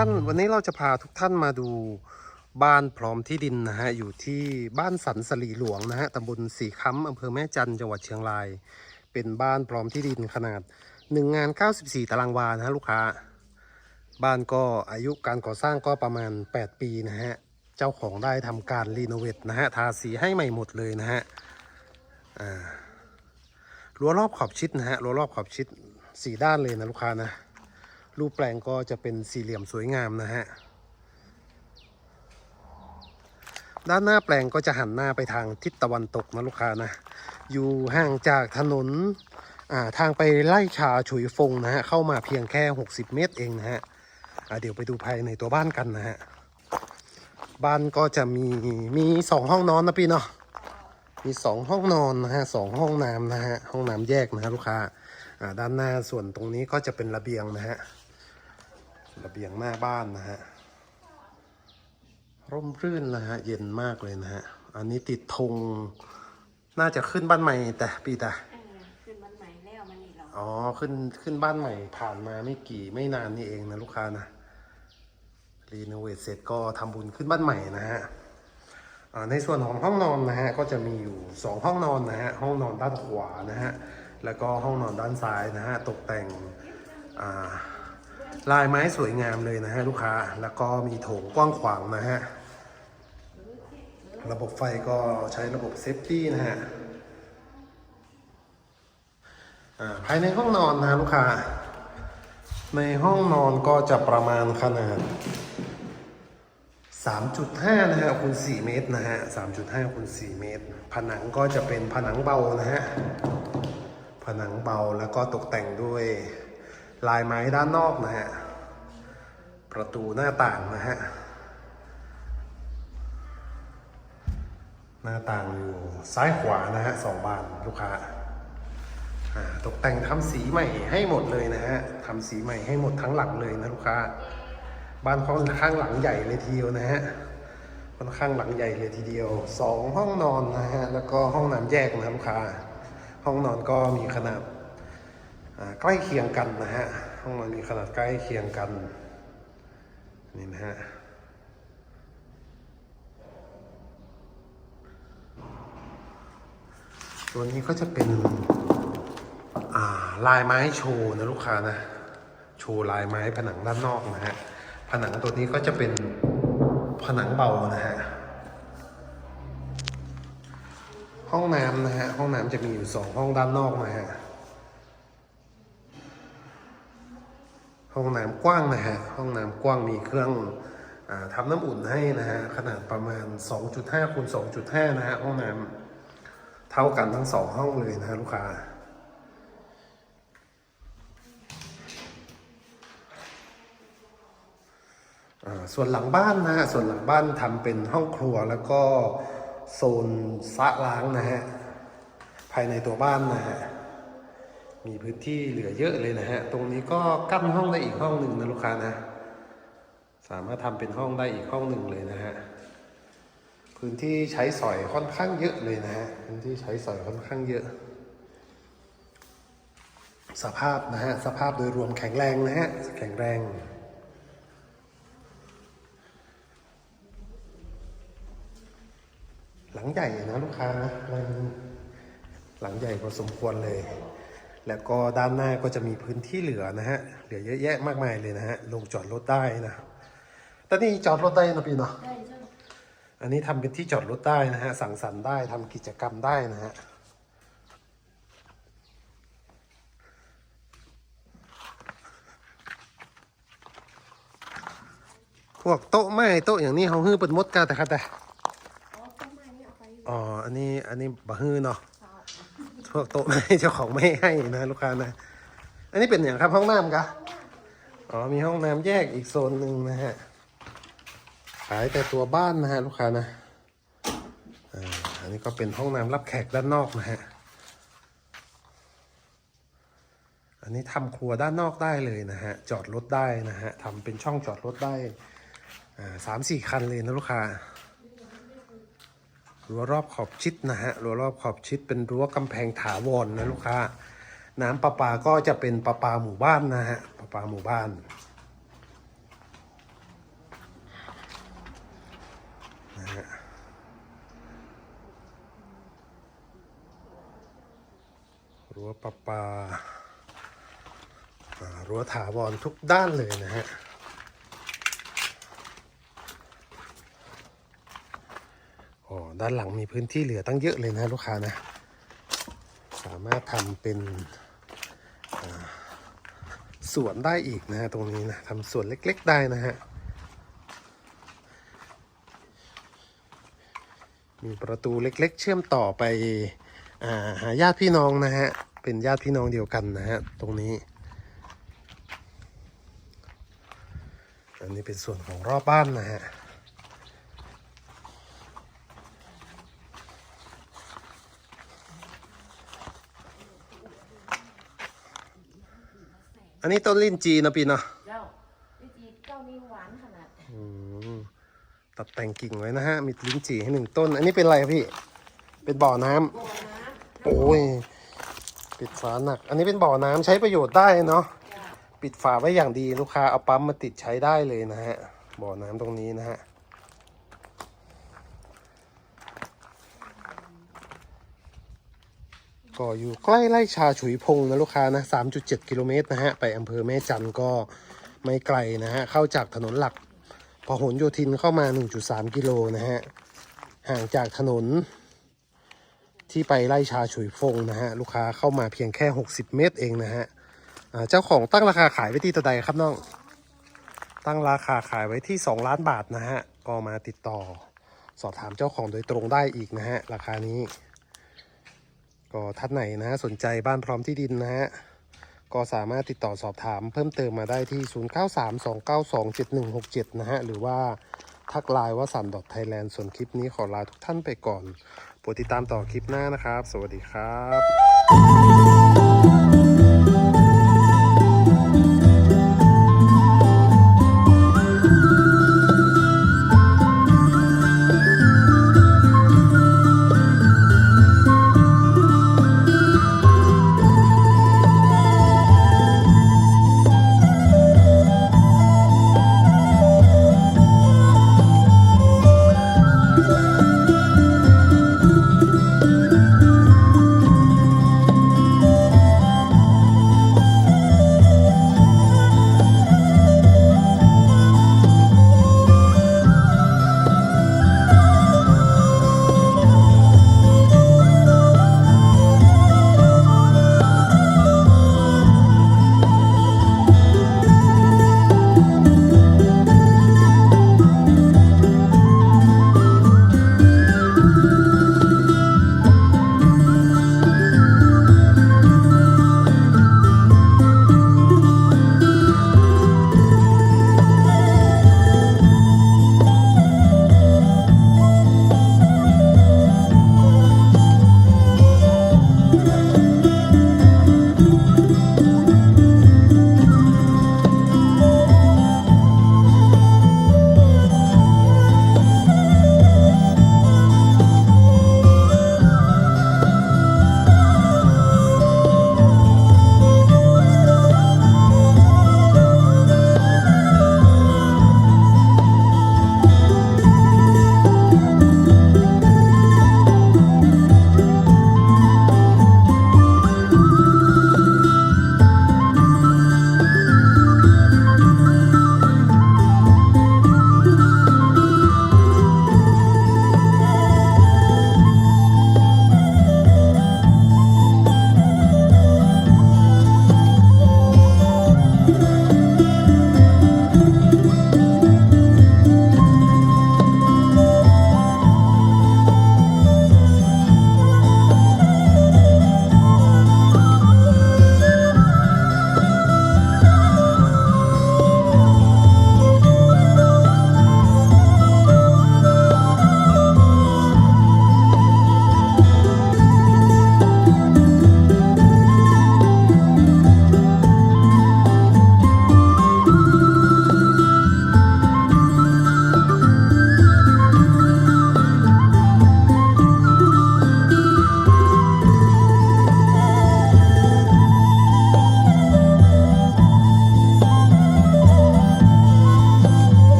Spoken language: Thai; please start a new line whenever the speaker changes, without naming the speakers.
าน วันนี้เราจะพาทุกท่านมาดูบ้านพร้อมที่ดินนะฮะอยู่ที่บ้านสันสลีหลวงนะฮะตำบลสีค้ำอำเภอแม่จันจังหวัดเชียงราย เป็นบ้านพร้อมที่ดินขนาด1งาน 94 ตารางวานะฮะลูกค้า บ้านก็อายุการก่อสร้างก็ประมาณ 8 ปีนะฮะเจ้าของได้ทำการรีโนเวทนะฮะทาสีให้ใหม่หมดเลยนะฮะรั้วรอบขอบชิดนะฮะรั้วรอบขอบชิดสี่ด้านเลยนะลูกค้านะ รูปแปลงก็จะเป็นสี่เหลี่ยมสวยงามนะฮะ ด้านหน้าแปลงก็จะหันหน้าไปทางทิศตะวันตกนะลูกค้านะ อยู่ห่างจากถนนาทางไปไล่ชาฉุยฟงนะฮะ เข้ามาเพียงแค่ 60 เมตรเองนะฮะเดี๋ยวไปดูภายในตัวบ้านกันนะฮะ บ้านก็จะมีมีสองห้องนอนนะพี่เนาะ มีสองห้องนอนนะฮะสองห้องน้ำนะฮะ ห้องน้ำแยกนะฮะลูกค้า ด้านหน้าส่วนตรงนี้ก็จะเป็นระเบียงนะฮะ ระเบียงหน้าบ้านนะฮะ ร่มรื่นนะฮะ เย็นมากเลยนะฮะ อันนี้ติดธง น่าจะขึ้นบ้านใหม่แต่ปีแต่
เออขึ้นวันใหม่แล้วมันนี่เหรอ
อ๋อ ขึ้นขึ้นบ้านใหม่ผ่านมาไม่กี่ไม่นานนี่เองนะลูกค้านะ รีโนเวทเสร็จก็ทำบุญขึ้นบ้านใหม่นะฮะอ่าในส่วนของห้องนอนนะฮะก็จะมีอยู่สองห้องนอนนะฮะห้องนอนด้านขวานะฮะแล้วก็ห้องนอนด้านซ้ายนะฮะตกแต่งอ่า ลายไม้สวยงามเลยนะฮะลูกค้า แล้วก็มีโถงกว้างขวางนะฮะ ระบบไฟก็ใช้ระบบเซฟตี้นะฮะอ่าภายในห้องนอนนะลูกค้า ในห้องนอนก็จะประมาณขนาด 3.5 นะฮะคูณ4เมตรนะฮะ 3.5คูณ4เมตร ผนังก็จะเป็นผนังเบานะฮะ ผนังเบาแล้วก็ตกแต่งด้วย ลายไม้ด้านนอกนะฮะ ประตูหน้าต่างนะฮะ หน้าต่างอยู่ซ้ายขวานะฮะสองบานลูกค้าตกแต่งทำสีใหม่ให้หมดเลยนะฮะทำสีใหม่ให้หมดทั้งหลังเลยนะลูกค้า บ้านค่อนข้างหลังใหญ่เลยทีเดียวนะฮะค่อนข้างหลังใหญ่เลยทีเดียวสองห้องนอนนะฮะ แล้วก็ห้องน้ำแยกนะลูกค้า ห้องนอนก็มีขนาด ใกล้เคียงกันนะฮะห้องนอนมีขนาดใกล้เคียงกันนี่นะฮะตัวนี้ก็จะเป็นลายไม้โชว์นะลูกค้านะ โชว์ลายไม้ผนังด้านนอกนะฮะ ผนังตัวนี้ก็จะเป็นผนังเบานะฮะ ห้องน้ำนะฮะ ห้องน้ำจะมีอยู่สองห้องด้านนอกนะฮะ ห้องน้ำกว้างนะฮะ ห้องน้ำกว้างมีเครื่องอทำน้ำอุ่นให้นะฮะ ขนาดประมาณ 2.5คูณ2.5 นะฮะ ห้องน้ำเท่ากันทั้งสองห้องเลยนะฮะลูกค้าอ่าส่วนหลังบ้านนะฮะ ส่วนหลังบ้านทำเป็นห้องครัวแล้วก็โซนสระล้างนะฮะ ภายในตัวบ้านนะฮะ มีพื้นที่เหลือเยอะเลยนะฮะ ตรงนี้ก็กั้นห้องได้อีกห้องหนึ่งนะลูกค้านะ สามารถทำเป็นห้องได้อีกห้องหนึ่งเลยนะฮะ พื้นที่ใช้สอยค่อนข้างเยอะเลยนะฮะ พื้นที่ใช้สอยค่อนข้างเยอะ สภาพนะฮะ สภาพโดยรวมแข็งแรงนะฮะ แข็งแรงหลังใหญ่นะลูกค้านะหลังหลังใหญ่พอสมควรเลย แล้วก็ด้านหน้าก็จะมีพื้นที่เหลือนะฮะ เหลือเยอะแยะมากมายเลยนะฮะ ลงจอดรถได้นะแต่นี่จอดรถได้นะพี่เนาะ
ได้ใช่ไหม
อันนี้ทำเป็นที่จอดรถได้นะฮะ สั่งสรรค์ได้ทำกิจกรรมได้นะฮะ พวกโต๊ะไม้โต๊ะอย่างนี้เขาฮื้อเป็นมดกาแต่ครับแต่
อ๋อต้นไม้นี่เอาไปอยู่
อ๋ออันนี้ อันนี้บะฮื้อเนาะ
เปล่า
พวกโต๊ะไม้เจ้าของไม่ให้นะลูกค้านะ อันนี้เป็นอย่างครับห้องน้ำกะอ๋อมีห้องน้ำแยกอีกโซนหนึ่งนะฮะขายแต่ตัวบ้านนะฮะลูกค้านะอันนี้ก็เป็นห้องน้ำรับแขกด้านนอกนะฮะอันนี้ทำครัวด้านนอกได้เลยนะฮะจอดรถได้นะฮะทำเป็นช่องจอดรถได้อ่าสามสี่คันเลยนะลูกค้า รั้วรอบขอบชิดนะฮะรั้วรอบขอบชิดเป็นรั้วกำแพงถาวรนนะลูกค้า น้ำประปาก็จะเป็นประปาหมู่บ้านนะฮะประปาหมู่บ้านนะฮะรั้วประปารั้วถาวรทุกด้านเลยนะฮะ ด้านหลังมีพื้นที่เหลือตั้งเยอะเลยนะลูกค้านะ สามารถทำเป็นสวนได้อีกนะฮะตรงนี้นะทำสวนเล็กๆได้นะฮะ มีประตูเล็กๆ เชื่อมต่อไปอาหาญาติพี่น้องนะฮะ เป็นญาติพี่น้องเดียวกันนะฮะ ตรงนี้ อันนี้เป็นส่วนของรอบบ้านนะฮะ อันนี้ต้นลิ้นจีนะปีเนาะ
เจ้าวิจีเจ้านี่หวานขนาด
อืมตัดแต่งกิ่งไว้นะฮะ มีลิ้นจี่ให้หนึ่งต้น อันนี้เป็นอะไรครับพี่ เป็นบ่อน้ำ
บัวน้
โอ้ย ปิดฝาหนัก อันนี้เป็นบ่อน้ำใช้ประโยชน์ได้เนาะำ
จ้า
ปิดฝาไว้อย่างดีลูกค้าเอาปั๊มมาติดใช้ได้เลยนะฮะ บ่อน้ำตรงนี้นะฮะ ก็อยู่ใกล้ไร่ชาฉุยพงนะลูกค้านะ3.7 กิโลเมตรนะฮะ ไปอำเภอแม่จันก็ไม่ไกลนะฮะ เข้าจากถนนหลักพหลโยธินเข้ามา 1.3 กิโลนะฮะ ห่างจากถนนที่ไปไล่ชาฉุยฟงนะฮะ ลูกค้าเข้ามาเพียงแค่ 60 เมตรเองนะฮะเจ้าของตั้งราคาขายไว้ที่ตัวใดครับน้อง ตั้งราคาขายไว้ที่ 2 ล้านบาทนะฮะ ก็มาติดต่อ สอบถามเจ้าของโดยตรงได้อีกนะฮะ ราคานี้ ก็ท่านไหนนะสนใจบ้านพร้อมที่ดินนะฮะก็สามารถติดต่อสอบถามเพิ่มเติมมาได้ที่ 0932927167 นะฮะ หรือว่าทักไลน์ว่าสันดอทไทยแลนด์ส่วนคลิปนี้ขอลาทุกท่านไปก่อนโปรดติดตามต่อคลิปหน้านะครับ สวัสดีครับ